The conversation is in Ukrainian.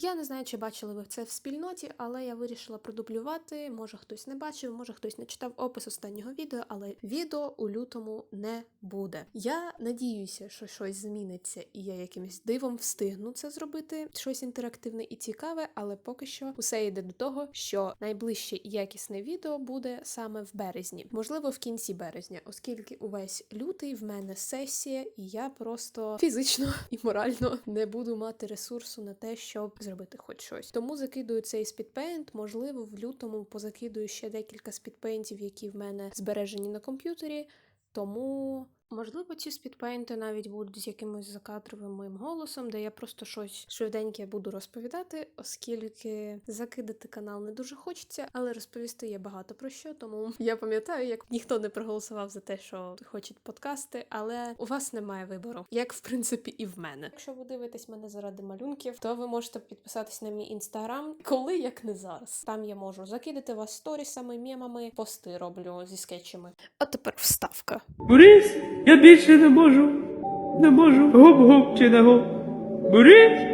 Я не знаю, чи бачили ви це в спільноті, але я вирішила продублювати. Може хтось не бачив, може хтось не читав опис останнього відео, але відео у лютому не буде. Я надіюся, що щось зміниться, і я якимось дивом встигну це зробити, щось інтерактивне і цікаве, але поки що усе йде до того, що найближче якісне відео буде саме в березні, можливо, в кінці березня, оскільки увесь лютий в мене сесія, і я просто фізично і морально не буду мати ресурсу на те, щоб зробити хоч щось. Тому закидую цей спідпейнт. Можливо, в лютому позакидую ще декілька спідпейнтів, які в мене збережені на комп'ютері. Тому. Можливо, ці спідпейнти навіть будуть з якимось закадровим моїм голосом, де я просто щось швиденьке буду розповідати, оскільки закидати канал не дуже хочеться, але розповісти є багато про що. Тому я пам'ятаю, як ніхто не проголосував за те, що хочуть подкасти, але у вас немає вибору, як в принципі і в мене. Якщо ви дивитесь мене заради малюнків, то ви можете підписатись на мій інстаграм, коли як не зараз. Там я можу закидати вас сторісами, мемами, пости роблю зі скетчами. А тепер вставка. Борис, я більше не можу. Не можу. Гоп-гоп чи не гоп. Борис!